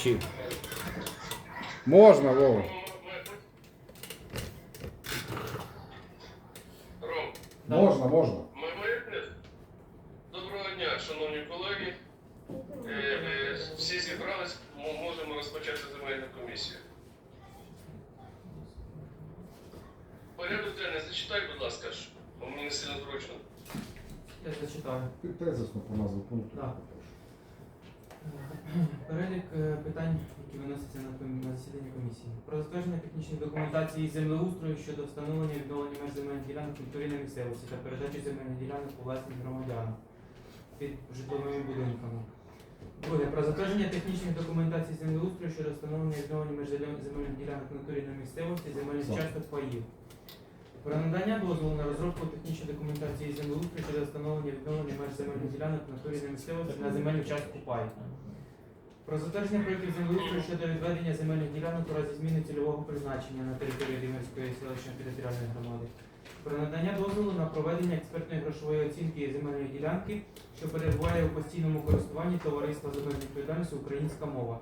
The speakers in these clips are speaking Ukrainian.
вчив. Можна, Вова. Ром, Можна, можна. ми? Доброго дня, шановні колеги. Е, е, Всі зібрались, м- можемо розпочати земельну комісію. Порядок денний, зачитай, будь ласка, бо мені не сильно зручно. Я зачитаю. Ти тезисно по назву пункту. Так. Перелік е, питань, які виносяться на, на засідання комісії. Про затвердження технічної документації землеустрою щодо встановлення відновлення меж земельних ділянок культурі місцевості та передачі земельних ділянок у власність громадянам під житловими будинками. Друге. Про затвердження технічних документацій з землеустрою щодо встановлення відновлення меж земельних ділянок в місцевості, земельних часток паїв. Про надання дозволу на розробку технічної документації землеустрою щодо встановлення відновлення меж земельних ділянок натурі місцевості на земельну частку пай. Про затвердження проєктів землеустрою щодо відведення земельних ділянок у разі зміни цільового призначення на території Рівненської селищної територіальної громади. Про надання дозволу на проведення експертної грошової оцінки земельної ділянки, що перебуває у постійному користуванні товариства з обмеженою відповідальністю Українська мова.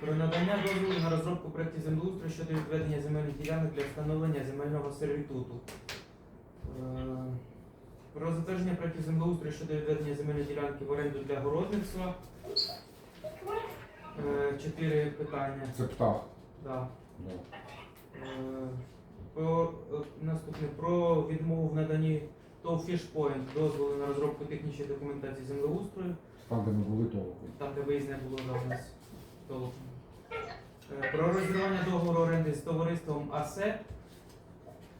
Про надання дозволу на розробку проєктів землеустрою щодо відведення земельних ділянок для встановлення земельного сервітуту. Е, Про затвердження проєктів землеустрою щодо відведення земельної ділянки в оренду для городництва. Е, Чотири питання. Це птах. Да. Да. Е, Про е, наступне про відмову в наданні ТОВ Фішпоінт дозволу на розробку технічної документації землеустрою. Там, де ми були толку. Там, де виїзне було да, у нас толком. Е, Про розірвання договору оренди з товариством АСЕ.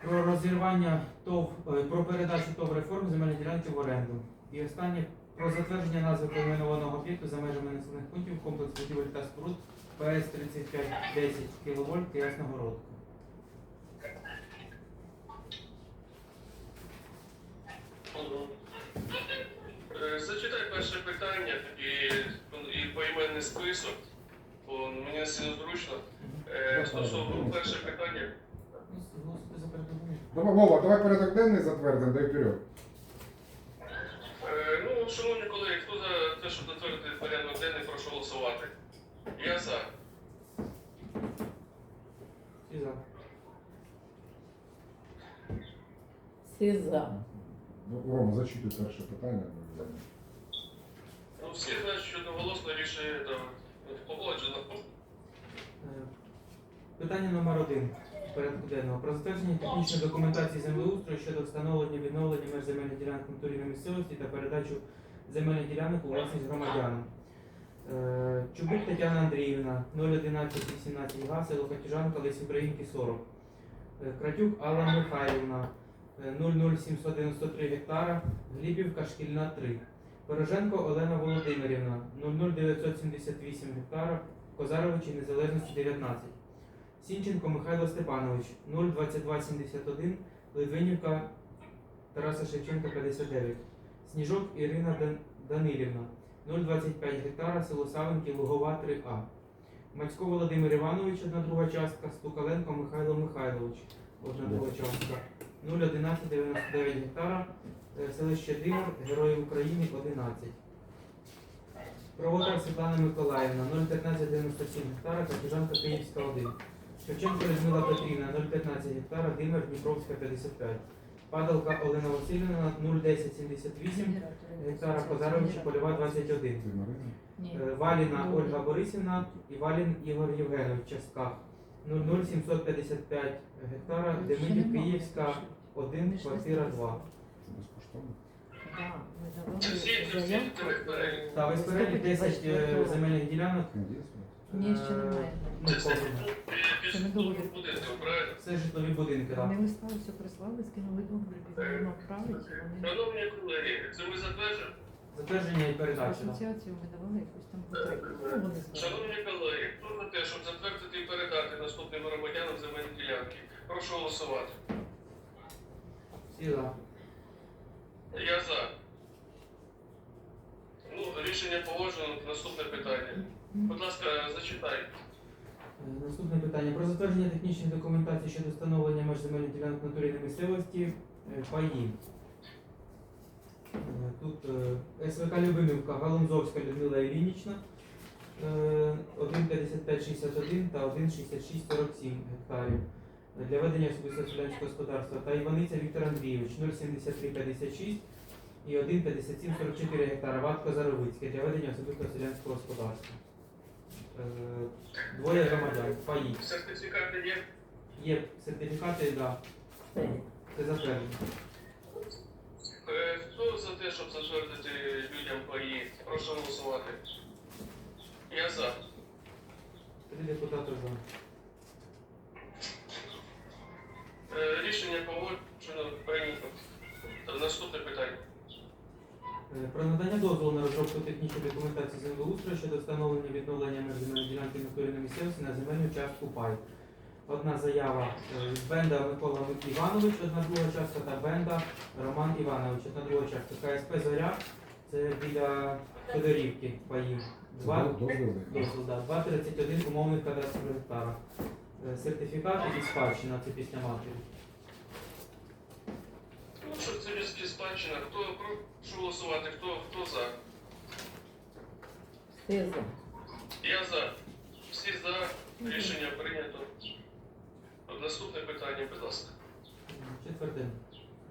Про розірвання ТОВ, е, про передачу ТОВ реформ земельної ділянки в оренду. І останнє про затвердження назви перейменованого об'єкту за межами населених пунктів комплекс будівель та споруд ПС 3510 кВт Ясногородка. Зачитай перше питання і, і поіменний список, бо мені зручно. Е, Стосовно перше питання. Ну. Давай, Вова, давай порядок денний затвердимо, дай вперед. Е, Ну, шановні колеги, хто за те, щоб затвердити порядок денний, прошу голосувати. Я за. Всі за. Всі за. Ну, Рома, зачитуй перше питання. Ну, всі знають, що одноголосно рішення там, погоджено. Е, Питання номер один порядку денного. Про затвердження технічної документації землеустрою щодо встановлення відновлення меж земельних ділянок натурі місцевості та передачу земельних ділянок у власність громадянам. Е, Чубик Тетяна Андріївна, 01118 га, село Лесі Українки 40. Е, Кратюк Алла Михайлівна, е, 00793 гектара, Глібівка, Шкільна 3. Пороженко Олена Володимирівна, 00978 гектара, Козаровичі Незалежності 19. Сінченко Михайло Степанович 02271 Литвинівка Тараса Шевченка 59. Сніжок Ірина Дан- Данилівна 025 гектара, село Савинки, Лугова 3А. Мацько Володимир Іванович, одна друга частка, Стукаленко Михайло Михайлович, одна друга частка, 01199 гектара, е, селище Димор, Героїв України 11. Проводар Світлана Миколаївна 01597 гектара, Катюжанка Київська 1. Шевченко Людмила Петрівна 015 гектара, Димер Дніпровська 55. Падалка Олена Васильівна 01078 гектара, Козаровича Польова 21. Ти Марина? Ні. Е, Валіна Ольга Борисівна і Валін Ігор Євгенович в частках 00755 гектара, Демидів Київська 1, квартира 2. Це безкоштовно. Да, ми давали Це всі, це всі заявку. чотири перелік. Та весь перелік 10 е, земельних ділянок. Ні, ще немає. Ну, Це все повинно. Це не договір. будинком, правильно? Це житлові будинки, так. Вони листа все прислали, скинули договір, відправить, і вони Шановні колеги, це ми затверджуємо. Затвердження і передача. да. асоціацію ми давали якусь там потребу. Ну, вони. Шановні колеги, хто за те, щоб затвердити і передати наступним громадянам земельні ділянки? Прошу голосувати. Всі за. Я за. Ну, рішення погоджено. Наступне питання. Будь ласка, зачитай. Е, Наступне питання. Про затвердження технічної документації щодо встановлення меж земельних ділянок натурі місцевості е, паї. Е, Тут е, СВК Любимівка, Галунзовська Людмила Ілінічна, е, 1,5561 та 1,6647 гектарів для ведення особистого селянського господарства та Іваниця Віктор Андрійович 0,7356 і 1,5744 гектара Ватко Заровицьке для ведення особистого селянського господарства. Е, Двоє громадян, паї. Сертифікати є? Є сертифікати, да, це затверджено. Е, Хто за те, щоб затвердити людям паї? Прошу голосувати. Я за. Три депутати за. Е, Рішення погоджено прийнято. Наступне питання. Е, Про надання дозволу на розробку технічної документації землеустрою щодо встановлення відновлення меж земельної ділянки на території місцевості на земельну частку пай. Одна заява е, від Бенда Микола Іванович, одна друга частка, та Бенда Роман Іванович, одна друга частка. КСП Зоря, це біля Федорівки паїв. Два, Дозволи. дозвіл, 2,31 умовних кадастрових гектара. Е, Сертифікат і спадщина, це після матері. Ну, що це людські спадщина? Хто прошу голосувати? Хто, хто за? Все за. Я за. Всі за. Рішення прийнято. Наступне питання, будь ласка. Четверте.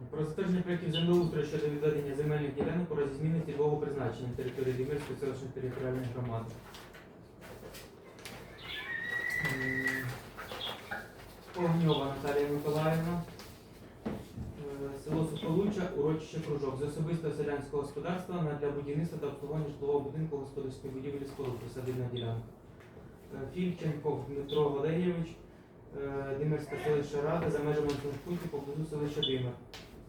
Про затвердження проєктів землеустрою щодо відведення земельних ділянок у разі зміни цільового призначення території Дімирської селищної територіальної громади. Огньова Наталія Миколаївна. Урочище Кружок з особистого селянського господарства на- для будівництва та обслуговування житлового будинку господарської будівлі споруд присадибна ділянка. Е, Фільченков Дмитро Валерійович, е, Димирська селищна рада за межами пункту поблизу селища Димир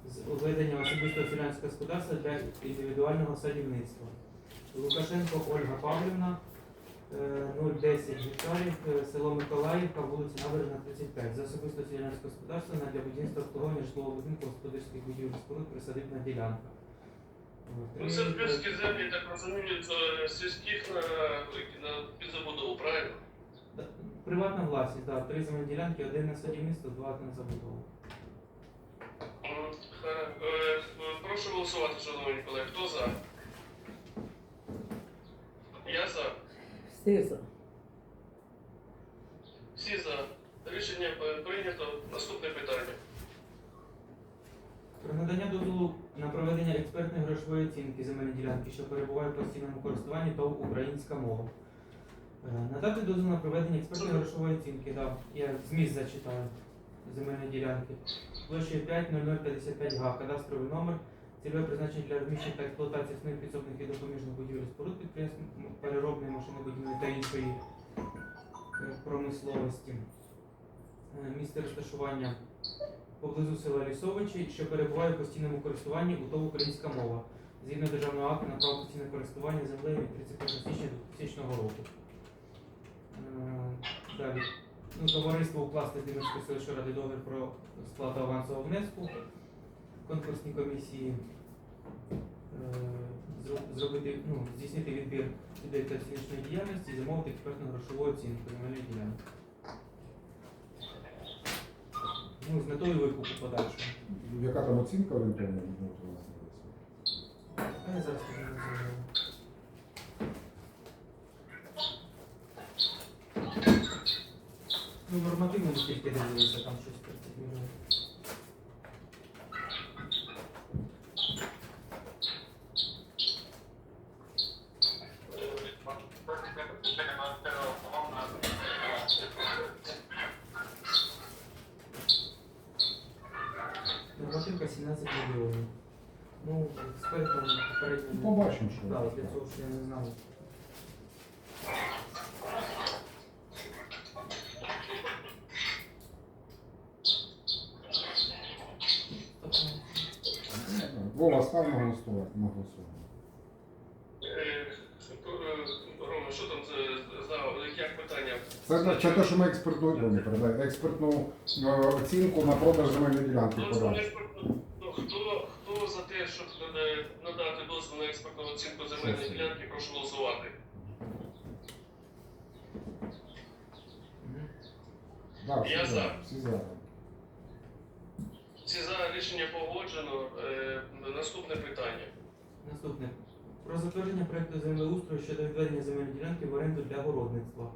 з введення особистого селянського господарства для індивідуального садівництва. Лукашенко Ольга Павлівна, 010 гектарів, е, село Миколаївка, вулиця Набережна, 35. За особисто селянське господарство на для будівництва обслуговування житлового будинку господарських будівель споруд присадибна ділянка. Е, Ну, це три- плюски землі, так розумію, це сільських на, на підзабудову, правильно? Приватна власність, так, три земельні ділянки, один на садівництво, два на забудову. Е, Прошу голосувати, шановні колеги. Хто за? Я за. Все за. Всі за. Рішення прийнято. Наступне питання. Про надання дозволу на проведення експертної грошової оцінки земельної ділянки, що перебуває в постійному користуванні ТОВ українська мова. Е, Надати дозвіл на проведення експертної грошової оцінки, да, я зміст зачитаю земельної ділянки. Площею 50055 га, кадастровий номер, цільове призначення для розміщення та експлуатації основних підсобних і допоміжних будівель споруд підприємств переробної машинобудівної та іншої е, промисловості. Е, Місце розташування поблизу села Лісовичі, що перебуває в постійному користуванні у ТОВ українська мова, згідно державного акту на право постійного користування землею від 31 січня 2000 року. Е, Далі. Ну, товариство укласти з Димирської селищної ради договір про сплату авансового внеску конкурсній комісії. Е, Зробити, ну, здійснити відбір людей та оціночної діяльності і замовити експертну грошову оцінку земельної ділянки. Ну, з метою викупу подальшого. Яка там оцінка орієнтовна? А я зараз тобі назову. Ну, нормативно не тільки дивилися, там щось 30 мільйонів. Мільйонів. Ну, експертно Ну, попередньо. Побачимо, що. Так, для цього ще я не знаю. Вова, став на голосувати, на голосування. Рома, що там за, за як питання? Це, це те, що ми експертну, Ой, не передай, експертну е, оцінку на продаж земельної ділянки Ну, подали. Хто, хто за те, щоб надати дозвіл на експертну оцінку земельної ділянки, прошу голосувати. Да, всі Я за. за. Всі за. Всі за рішення погоджено. Е, Наступне питання. Наступне. Про затвердження проекту землеустрою щодо відведення земельної ділянки в оренду для городництва.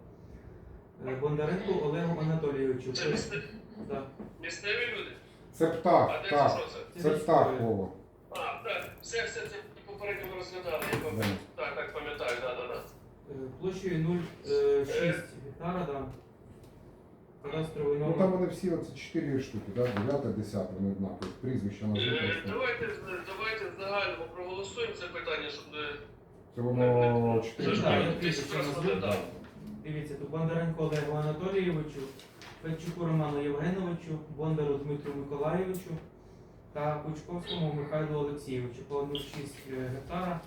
Е, Бондаренку Олегу Анатолійовичу. Це місце- Да. місцеві люди? Це А птах, це птах. що це? Це птах, Вова. А, так, все, все, це попередньо ми розглядали. Я пам'ятаю. Так, так, пам'ятаю, так, так, так. Е, Площею 0,6 гектара, да. Кадастровий Ну номер. там вони всі оці чотири штуки, да? 9, 10, вони однакові. Прізвища Е, назвуть. Давайте, давайте загально проголосуємо це питання, щоб не... Це воно Це 4 ж Так, ми я десь розглядали. Дивіться, тут Бондаренко Олегу Анатолійовичу, Петчуку Роману Євгеновичу, Бондару Дмитру Миколайовичу та Пучковському Михайлу Олексійовичу по 0,6 гектара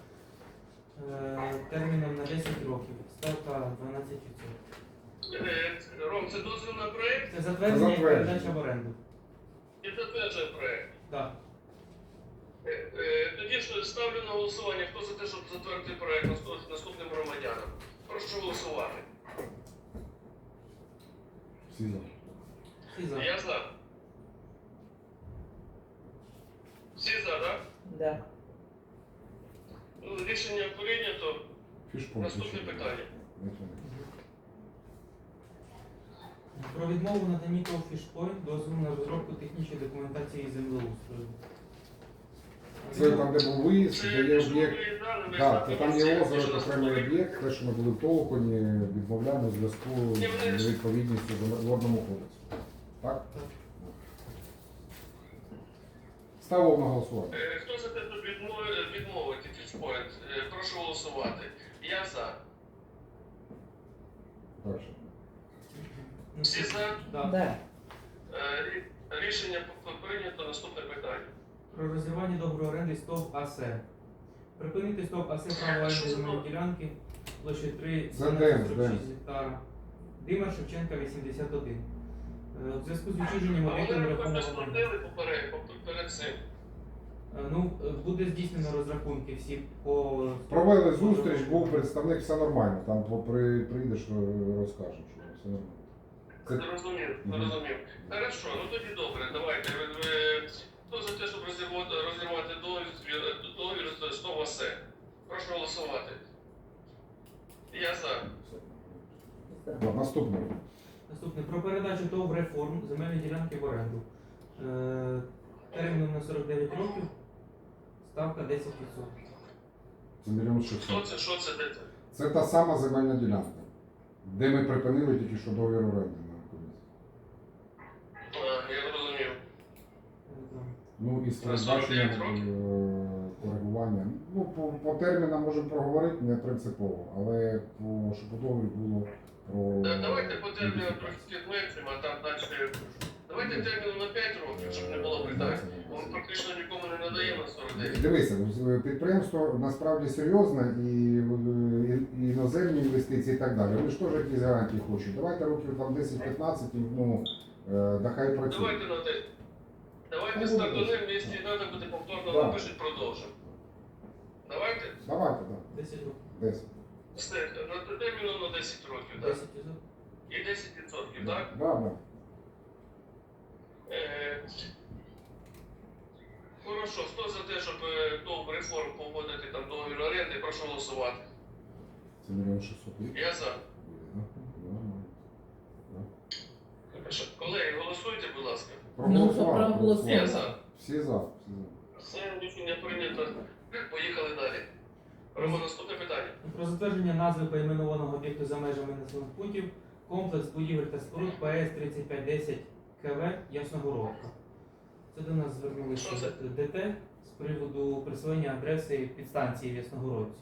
е, терміном на 10 років. Ставка 12%. Е, Ром, це дозвіл на проєкт Це затвердження і передача в оренду. і затверджує проєкт. Так. Е, е, Тоді ж ставлю на голосування, хто за те, щоб затвердити проєкт наступним громадянам. Прошу голосувати. Всі за. Всі за. Я за. Всі за, так? Да. Ну, рішення прийнято. Фішпункт. Наступне ще. питання. Про відмову наданні того «Фішпойнт» дозволу на розробку технічної документації землеустрою. Це там, де був виїзд, де є об'єкт. Так, це там є озеро, що окремий об'єкт, те, що ми були в Толоконі, відмовляємо в зв'язку з невідповідністю водному кодексу. Так? Так. Ставимо на голосування. Е, Хто за те, щоб відмовити, відмовити фішпоінт? Е, Прошу голосувати. Я за. Далі. Всі за? Да. Да. Е, рі- Рішення п- прийнято. Наступне питання. Про розірвання договору оренди СТОВ АСЕ. Припинити СТОВ АСЕ право оренди земельної ділянки площею 3 Це де? Де? гектара. Дима Шевченка 81. Е, В зв'язку з відчуженням вони нерухомого майна. поп- перед цим. Е, Ну, е, буде здійснено розрахунки всі по Провели зустріч, був представник, все нормально. Там по- при, прийдеш, розкажеш, що все нормально. Це Зрозумів, Мгм. зрозумів. Хорошо, ну тоді добре, давайте. Ви- ви- Хто за те, щоб розірвати, договір, з СТОВ АСЕ? Прошу голосувати. Я за. Так, наступне. Наступне про передачу ТОВ реформ земельної ділянки в оренду. Е, Терміном на 49 років. Ставка 10%. Це мільйон Хто шістсот. це, що це, де це? Це та сама земельна ділянка, де ми припинили тільки що договір оренди на комісії. А, я зрозумів. Е, да. Ну і з передбаченням 49 років? е, коригування. Ну, по, по термінам можемо проговорити, не принципово, але по, щоб у було про. Да, Давайте по терміну трошки зменшимо, а там далі. Давайте терміну на 5 років, щоб не було питань. Ми практично нікому не надаємо на 49. Дивися, підприємство насправді серйозне і, е, і іноземні інвестиції і так далі. Вони ж теж якісь гарантії хочуть. Давайте років там 10-15, і, ну, е, да хай працює. Давайте на те. Давайте стартанемо, якщо треба буде повторно Да. напишуть, продовжимо. Давайте. Давайте, так. 10 років. Десь. Все, на терміну на 10 років, так? 10 років. І 10%, так? Да, да. Е, Хорошо, хто за те, щоб е, до реформ погодити там договір оренди, прошу голосувати. Це мільйон шістсот. Я за. Да? Нормально. Хорошо. Колеги, голосуйте, будь ласка. Ну, Проголосували, проголосували. Проголосували. за. Всі за. Всі за. Все, рішення прийнято. Поїхали далі. Робимо наступне питання. Про затвердження назви поіменованого об'єкту за межами населених пунктів комплекс будівель та споруд ПС 3510 КВ Ясногородка. Це до нас звернулися ДТ з приводу присвоєння адреси підстанції в Ясногородці.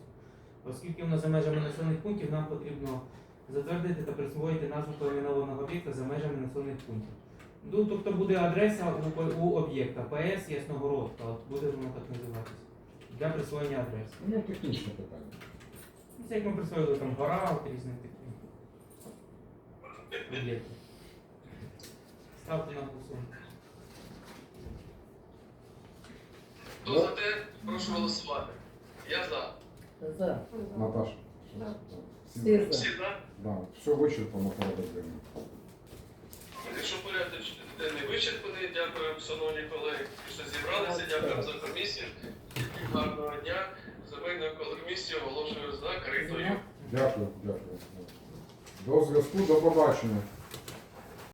Оскільки воно за межами населених пунктів, нам потрібно затвердити та присвоїти назву поіменованого об'єкта за межами населених пунктів. Ну, тобто буде адреса у, у об'єкта ПС Ясногородка, от буде воно так називатися. Для присвоєння адреси. Ну, технічне питання. Це як ми присвоїли там гора, от різні такі об'єкти. Ставте на голосування. Хто за те, прошу голосувати. Я за. За. Наташа. Да. Всі Всі за. за. Всі за. Да, все вичерпано порядок денний. Якщо порядок не вичерпаний, дякую, шановні колеги, що зібралися. Дякую за комісію. Гарного дня. Земельна комісію оголошую закритою. Дякую, дякую. До зв'язку, до побачення.